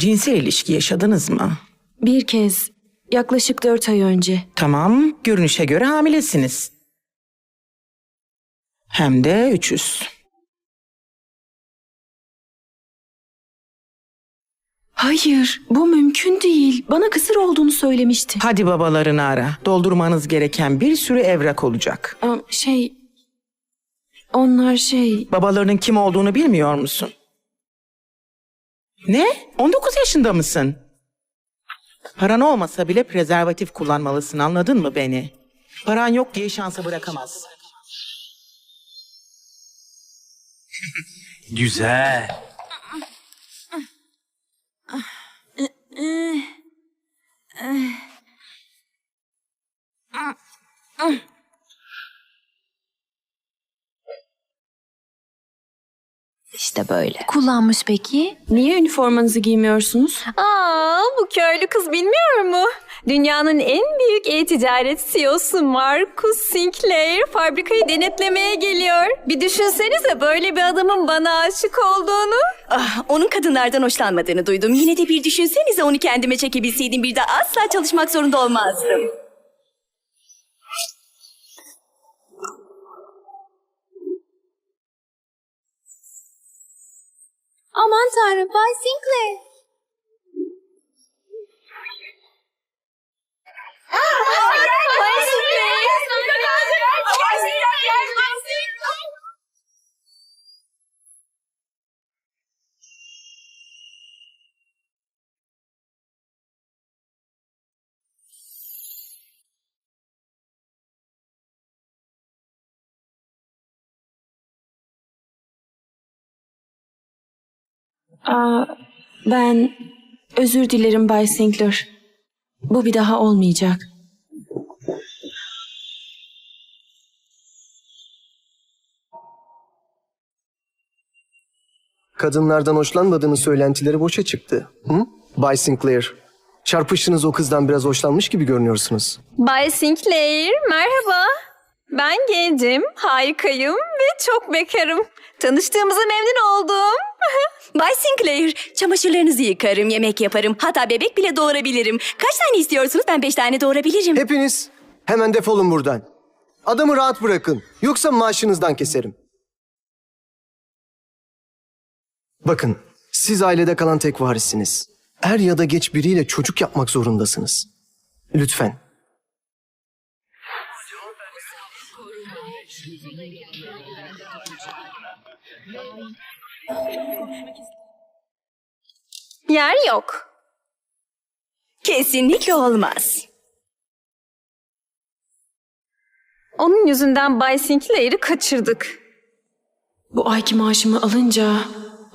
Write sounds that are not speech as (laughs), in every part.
Cinsel ilişki yaşadınız mı? Bir kez, yaklaşık dört ay önce. Tamam, görünüşe göre hamilesiniz. Hem de 300. Hayır, bu mümkün değil. Bana kısır olduğunu söylemişti. Hadi babalarını ara. Doldurmanız gereken bir sürü evrak olacak. Aa, şey... Onlar şey... Babalarının kim olduğunu bilmiyor musun? Ne? 19 yaşında mısın? Paran olmasa bile prezervatif kullanmalısın anladın mı beni? Paran yok diye şansa bırakamazsın. Güzel. İşte böyle. Kullanmış peki? Niye üniformanızı giymiyorsunuz? Aa, bu köylü kız bilmiyor mu? Dünyanın en büyük e-ticaret CEO'su Marcus Sinclair fabrikayı denetlemeye geliyor. Bir düşünsenize böyle bir adamın bana aşık olduğunu. Ah, onun kadınlardan hoşlanmadığını duydum. Yine de bir düşünsenize onu kendime çekebilseydim bir daha asla çalışmak zorunda olmazdım. Aman tanrım Bay Sinclair. Bay Aa, ben özür dilerim Bay Sinclair. Bu bir daha olmayacak. Kadınlardan hoşlanmadığını söylentileri boşa çıktı. Hı? Bay Sinclair, çarpıştığınız o kızdan biraz hoşlanmış gibi görünüyorsunuz. Bay Sinclair, merhaba. Ben gencim, harikayım ve çok bekarım. Tanıştığımıza memnun oldum. (laughs) Bay Sinclair, çamaşırlarınızı yıkarım, yemek yaparım. Hatta bebek bile doğurabilirim. Kaç tane istiyorsunuz? Ben beş tane doğurabilirim. Hepiniz hemen defolun buradan. Adamı rahat bırakın. Yoksa maaşınızdan keserim. Bakın, siz ailede kalan tek varissiniz. Er ya da geç biriyle çocuk yapmak zorundasınız. Lütfen. Yer yok. Kesinlikle olmaz. Onun yüzünden Bay Sinclair'i kaçırdık. Bu ayki maaşımı alınca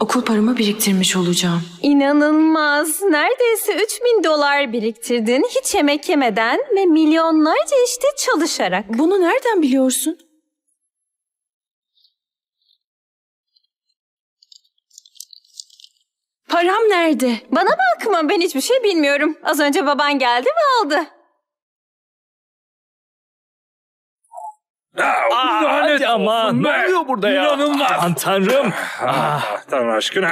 okul paramı biriktirmiş olacağım. İnanılmaz. Neredeyse 3000 dolar biriktirdin hiç yemek yemeden ve milyonlarca işte çalışarak. Bunu nereden biliyorsun? Param nerede? Bana bakma ben hiçbir şey bilmiyorum. Az önce baban geldi ve aldı. hadi aman. Ne oluyor burada ya? İnanılmaz. Aman tanrım. Ah, Tanrı aşkına.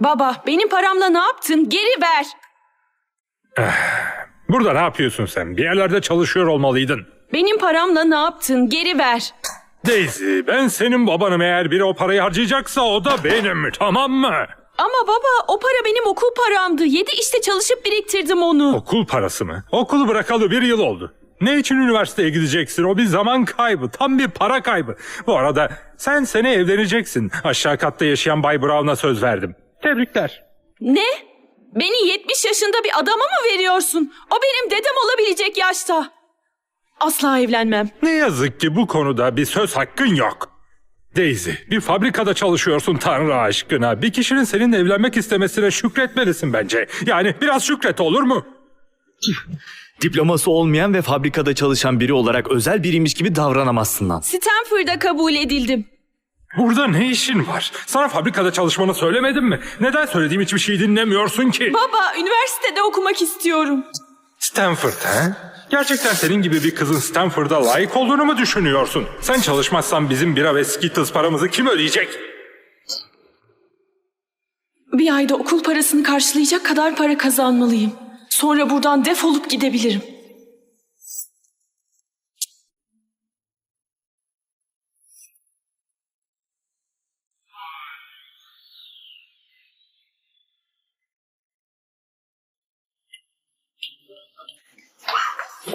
Baba, benim paramla ne yaptın? Geri ver. Burada ne yapıyorsun sen? Bir yerlerde çalışıyor olmalıydın. Benim paramla ne yaptın? Geri ver. Daisy, ben senin babanım eğer biri o parayı harcayacaksa o da benim, tamam mı? Ama baba, o para benim okul paramdı. Yedi işte çalışıp biriktirdim onu. Okul parası mı? Okulu bırakalı bir yıl oldu. Ne için üniversiteye gideceksin? O bir zaman kaybı, tam bir para kaybı. Bu arada sen sene evleneceksin. Aşağı katta yaşayan Bay Brown'a söz verdim. Tebrikler. Ne? Beni 70 yaşında bir adama mı veriyorsun? O benim dedem olabilecek yaşta. Asla evlenmem. Ne yazık ki bu konuda bir söz hakkın yok. Daisy, bir fabrikada çalışıyorsun Tanrı aşkına. Bir kişinin seninle evlenmek istemesine şükretmelisin bence. Yani biraz şükret olur mu? Diploması olmayan ve fabrikada çalışan biri olarak özel biriymiş gibi davranamazsın lan. Stanford'a kabul edildim. Burada ne işin var? Sana fabrikada çalışmanı söylemedim mi? Neden söylediğim hiçbir şey dinlemiyorsun ki? Baba, üniversitede okumak istiyorum. Stanford ha? Gerçekten senin gibi bir kızın Stanford'a layık olduğunu mu düşünüyorsun? Sen çalışmazsan bizim bira ve Skittles paramızı kim ödeyecek? Bir ayda okul parasını karşılayacak kadar para kazanmalıyım. Sonra buradan defolup gidebilirim.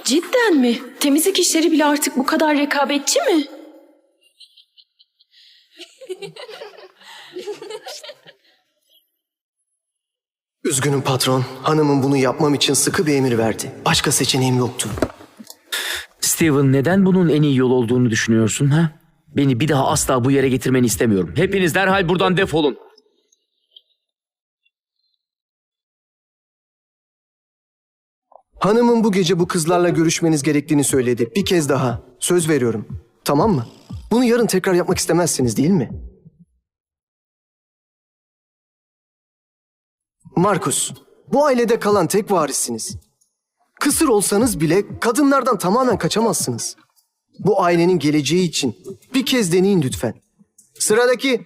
Cidden mi? Temizlik işleri bile artık bu kadar rekabetçi mi? Üzgünüm patron. Hanımın bunu yapmam için sıkı bir emir verdi. Başka seçeneğim yoktu. Steven neden bunun en iyi yol olduğunu düşünüyorsun ha? Beni bir daha asla bu yere getirmeni istemiyorum. Hepiniz derhal buradan defolun. Hanımın bu gece bu kızlarla görüşmeniz gerektiğini söyledi. Bir kez daha. Söz veriyorum. Tamam mı? Bunu yarın tekrar yapmak istemezsiniz değil mi? Markus, bu ailede kalan tek varissiniz. Kısır olsanız bile kadınlardan tamamen kaçamazsınız. Bu ailenin geleceği için bir kez deneyin lütfen. Sıradaki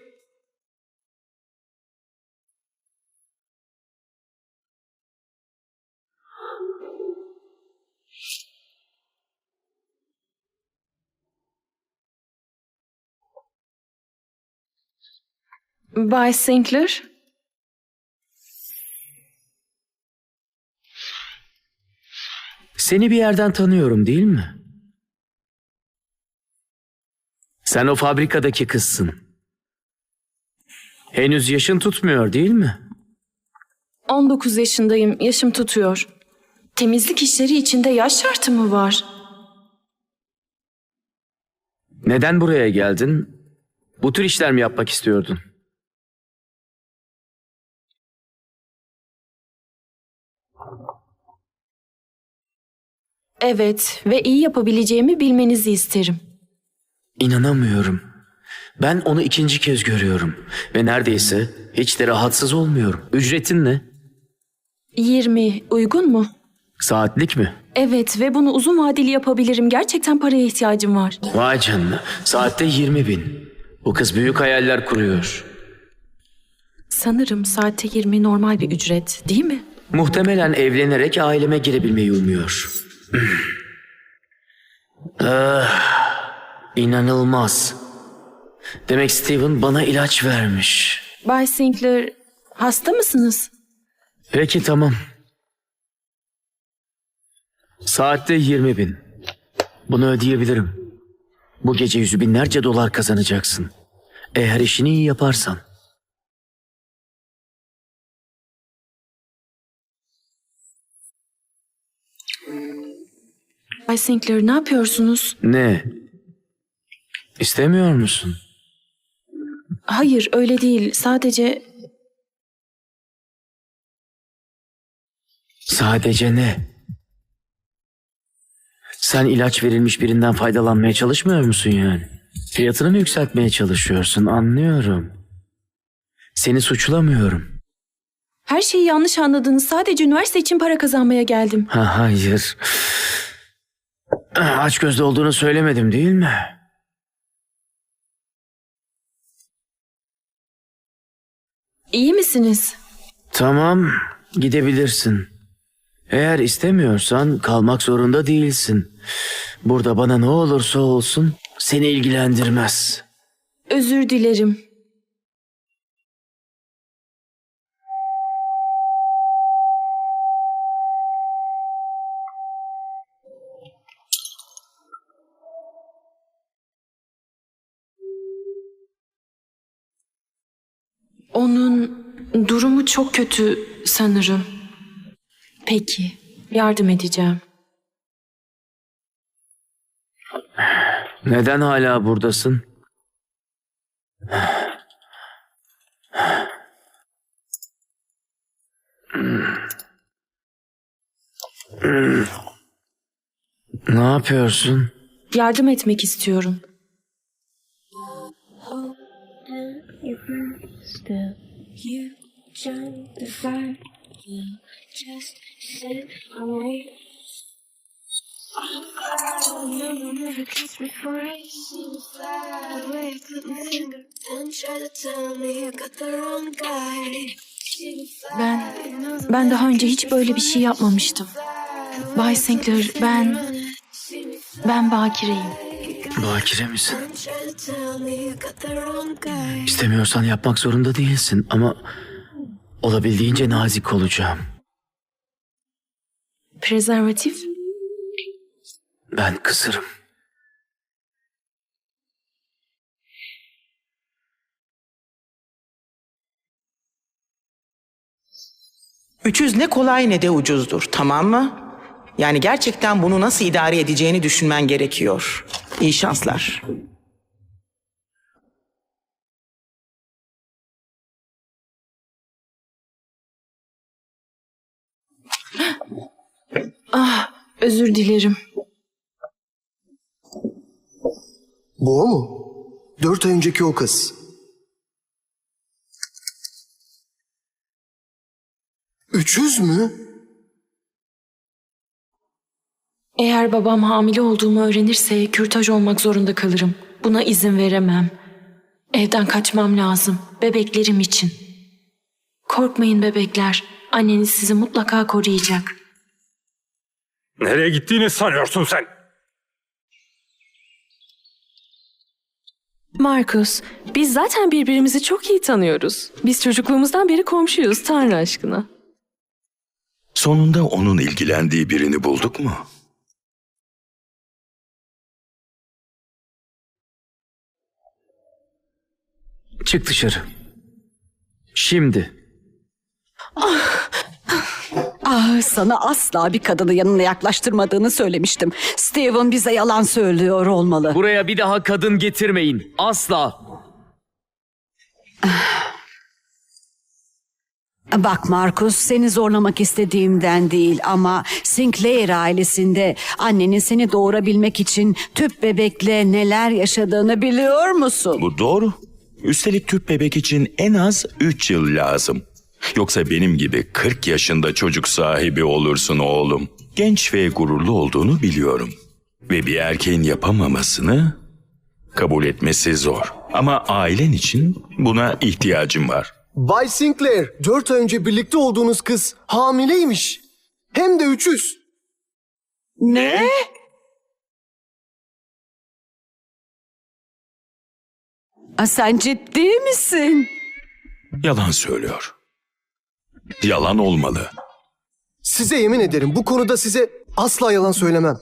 Bay Sinclair? Seni bir yerden tanıyorum değil mi? Sen o fabrikadaki kızsın. Henüz yaşın tutmuyor değil mi? 19 yaşındayım, yaşım tutuyor. Temizlik işleri içinde yaş şartı mı var? Neden buraya geldin? Bu tür işler mi yapmak istiyordun? Evet ve iyi yapabileceğimi bilmenizi isterim. İnanamıyorum. Ben onu ikinci kez görüyorum ve neredeyse hiç de rahatsız olmuyorum. Ücretin ne? 20 uygun mu? Saatlik mi? Evet ve bunu uzun vadeli yapabilirim. Gerçekten paraya ihtiyacım var. Vay canına. Saatte 20 bin. Bu kız büyük hayaller kuruyor. Sanırım saatte 20 normal bir ücret değil mi? Muhtemelen evlenerek aileme girebilmeyi umuyor. ah, inanılmaz. Demek Steven bana ilaç vermiş. Bay Sinclair hasta mısınız? Peki tamam. Saatte 20 bin. Bunu ödeyebilirim. Bu gece yüzü binlerce dolar kazanacaksın. Eğer işini iyi yaparsan. Bay Sinclair ne yapıyorsunuz? Ne? İstemiyor musun? Hayır öyle değil. Sadece Sadece ne? Sen ilaç verilmiş birinden faydalanmaya çalışmıyor musun yani? Fiyatını mı yükseltmeye çalışıyorsun? Anlıyorum. Seni suçlamıyorum. her şeyi yanlış anladınız. Sadece üniversite için para kazanmaya geldim. Ha, hayır. Aç gözlü olduğunu söylemedim değil mi? İyi misiniz? Tamam, gidebilirsin. Eğer istemiyorsan kalmak zorunda değilsin. Burada bana ne olursa olsun seni ilgilendirmez. Özür dilerim. Çok kötü sanırım. Peki, yardım edeceğim. Neden hala buradasın? Ne yapıyorsun? Yardım etmek istiyorum. You join the fire. Just sit. Oh, no, no, never kissed before I see you fly away. Put my finger and try to tell me you got the wrong guy. Ben ben daha önce hiç böyle bir şey yapmamıştım. Bay Sinclair ben ben bakireyim. Bakire misin? İstemiyorsan yapmak zorunda değilsin ama olabildiğince nazik olacağım. Prezervatif? Ben kısırım. Üçüz ne kolay ne de ucuzdur, tamam mı? Yani gerçekten bunu nasıl idare edeceğini düşünmen gerekiyor. İyi şanslar. Ah, özür dilerim. Bu o mu? Dört ay önceki o kız. Üçüz mü? Eğer babam hamile olduğumu öğrenirse kürtaj olmak zorunda kalırım. Buna izin veremem. Evden kaçmam lazım. Bebeklerim için. Korkmayın bebekler. Anneniz sizi mutlaka koruyacak. Nereye gittiğini sanıyorsun sen? Markus, biz zaten birbirimizi çok iyi tanıyoruz. Biz çocukluğumuzdan beri komşuyuz Tanrı aşkına. Sonunda onun ilgilendiği birini bulduk mu? Çık dışarı. Şimdi. Ah sana asla bir kadını yanına yaklaştırmadığını söylemiştim. Steven bize yalan söylüyor olmalı. Buraya bir daha kadın getirmeyin. Asla. Bak Markus seni zorlamak istediğimden değil ama Sinclair ailesinde annenin seni doğurabilmek için tüp bebekle neler yaşadığını biliyor musun? Bu doğru. Üstelik tüp bebek için en az 3 yıl lazım. Yoksa benim gibi 40 yaşında çocuk sahibi olursun oğlum. Genç ve gururlu olduğunu biliyorum. Ve bir erkeğin yapamamasını kabul etmesi zor. Ama ailen için buna ihtiyacım var. Bay Sinclair, dört ay önce birlikte olduğunuz kız hamileymiş. Hem de üçüz. Ne? Ah, Sen ciddi misin? Yalan söylüyor. Yalan olmalı. Size yemin ederim bu konuda size asla yalan söylemem.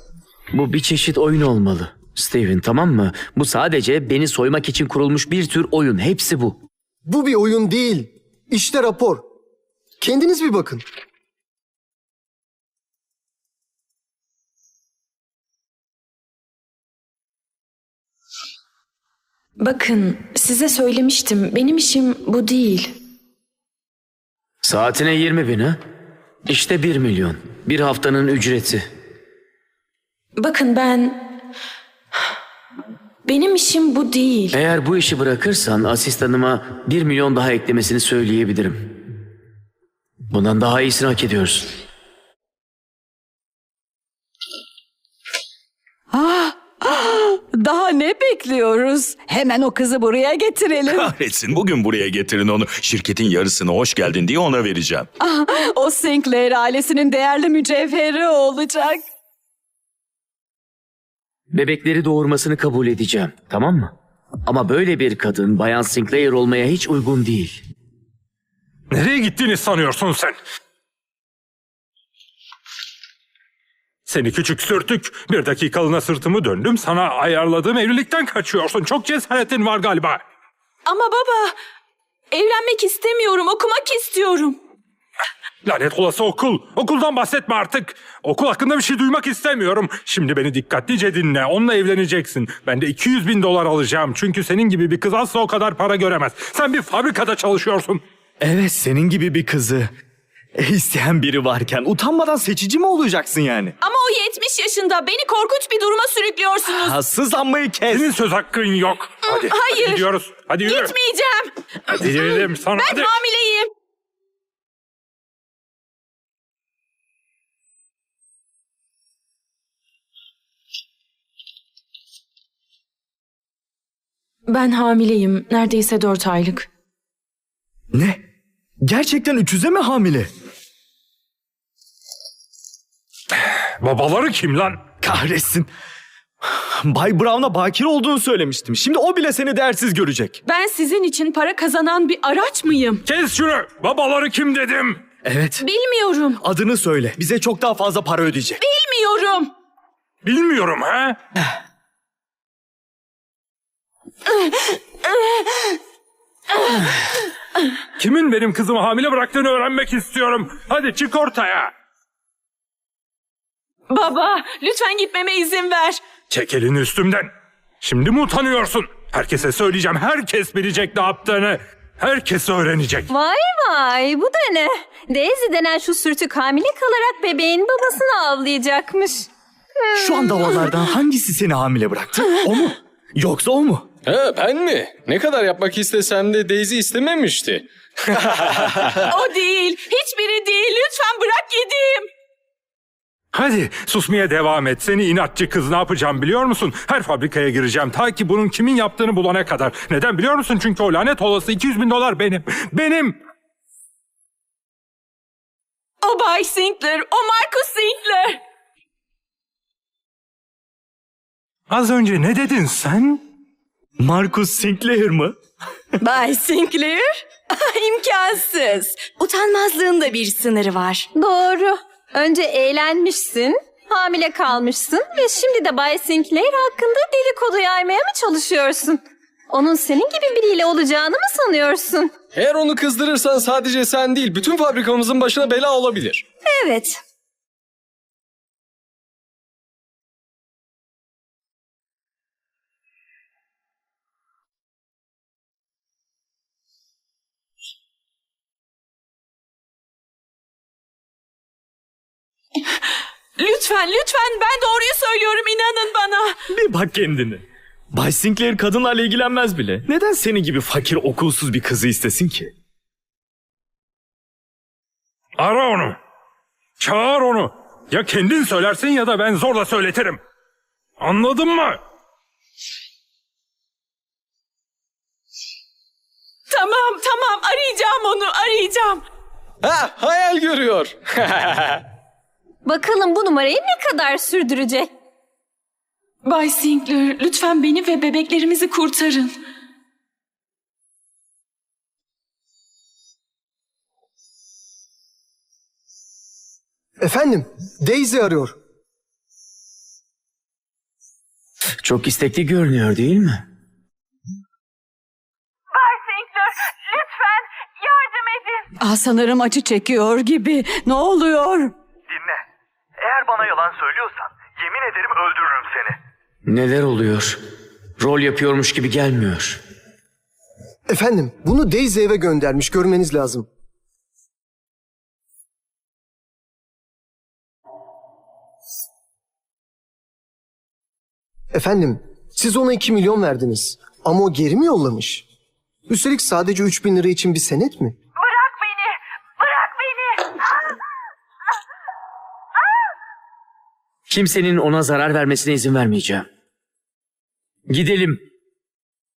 Bu bir çeşit oyun olmalı. Steven tamam mı? Bu sadece beni soymak için kurulmuş bir tür oyun. Hepsi bu. Bu bir oyun değil. İşte rapor. Kendiniz bir bakın. Bakın, size söylemiştim. Benim işim bu değil. Saatine 20 bin ha? İşte 1 milyon. Bir haftanın ücreti. Bakın ben... Benim işim bu değil. Eğer bu işi bırakırsan asistanıma 1 milyon daha eklemesini söyleyebilirim. Bundan daha iyisini hak ediyorsun. Ah, ah, daha ne bekliyoruz? Hemen o kızı buraya getirelim. Kahretsin bugün buraya getirin onu. Şirketin yarısını hoş geldin diye ona vereceğim. (laughs) Ah, o Sinclair ailesinin değerli mücevheri olacak. Bebekleri doğurmasını kabul edeceğim. Tamam mı? Ama böyle bir kadın Bayan Sinclair olmaya hiç uygun değil. Nereye gittiğini sanıyorsun sen? Seni küçük sürtük. Bir dakikalığına sırtımı döndüm. Sana ayarladığım evlilikten kaçıyorsun. Çok cesaretin var galiba. Ama baba, evlenmek istemiyorum, okumak istiyorum. Lanet olası okul. Okuldan bahsetme artık. Okul hakkında bir şey duymak istemiyorum. Şimdi beni dikkatlice dinle. Onunla evleneceksin. Ben de 200 bin dolar alacağım. Çünkü senin gibi bir kız asla o kadar para göremez. Sen bir fabrikada çalışıyorsun. Evet senin gibi bir kızı (laughs) isteyen biri varken utanmadan seçici mi olacaksın yani? Ama o 70 yaşında. Beni korkunç bir duruma sürüklüyorsunuz. Ha, sızlanmayı kes. Senin söz hakkın yok. Hadi, hayır. hadi gidiyoruz. Hadi yürü. Gitmeyeceğim. Hadi dedim sana. Ben hadi. hamileyim. Ben hamileyim. Neredeyse dört aylık. Ne? Gerçekten 300'e mi hamile? Babaları kim lan? Kahretsin. Bay Brown'a bakir olduğunu söylemiştim. Şimdi o bile seni değersiz görecek. Ben sizin için para kazanan bir araç mıyım? Kes şunu. Babaları kim dedim. Evet. Bilmiyorum. Adını söyle. Bize çok daha fazla para ödeyecek. Bilmiyorum. Bilmiyorum ha. Kimin benim kızımı hamile bıraktığını öğrenmek istiyorum. Hadi çık ortaya. Baba, lütfen gitmeme izin ver. Çek elini üstümden. Şimdi mi utanıyorsun? Herkese söyleyeceğim. Herkes bilecek ne yaptığını. Herkes öğrenecek. Vay vay bu da ne? Daisy denen şu sürtük hamile kalarak bebeğin babasını avlayacakmış. Şu an davalardan hangisi seni hamile bıraktı? O mu? Yoksa o mu? Ha ben mi? Ne kadar yapmak istesem de Daisy istememişti. (laughs) O değil. Hiçbiri değil. Lütfen bırak gideyim. Hadi susmaya devam et. Seni inatçı kız ne yapacağım biliyor musun? Her fabrikaya gireceğim ta ki bunun kimin yaptığını bulana kadar. Neden biliyor musun? Çünkü o lanet olası 200 bin dolar benim. Benim. O Bay Sinclair, o Marcus Sinclair. Az önce ne dedin sen? Marcus Sinclair mı? (laughs) Bay Sinclair? (laughs) İmkansız. Utanmazlığın da bir sınırı var. Doğru. Önce eğlenmişsin, hamile kalmışsın ve şimdi de Bay Sinclair hakkında dedikodu yaymaya mı çalışıyorsun? Onun senin gibi biriyle olacağını mı sanıyorsun? Eğer onu kızdırırsan sadece sen değil bütün fabrikamızın başına bela olabilir. Evet. Lütfen, lütfen ben doğruyu söylüyorum inanın bana. Bir bak kendine. Bay Sinclair kadınlarla ilgilenmez bile. Neden senin gibi fakir okulsuz bir kızı istesin ki? Ara onu. Çağır onu. Ya kendin söylersin ya da ben zorla söyletirim. Anladın mı? Tamam, tamam arayacağım onu, arayacağım. Ha hayal görüyor. (laughs) Bakalım bu numarayı ne kadar sürdürecek? Bay Sinclair, lütfen beni ve bebeklerimizi kurtarın. Efendim, Daisy arıyor. Çok istekli görünüyor değil mi? Bay Sinclair, lütfen yardım edin. Ah sanırım acı çekiyor gibi. Ne oluyor? Bana yalan söylüyorsan yemin ederim öldürürüm seni. Neler oluyor? Rol yapıyormuş gibi gelmiyor. Efendim, bunu Daisy eve göndermiş. Görmeniz lazım. Efendim, siz ona 2 milyon verdiniz. Ama o geri mi yollamış? Üstelik sadece 3 bin lira için bir senet mi? Bırak beni, bırak beni. Kimsenin ona zarar vermesine izin vermeyeceğim. Gidelim.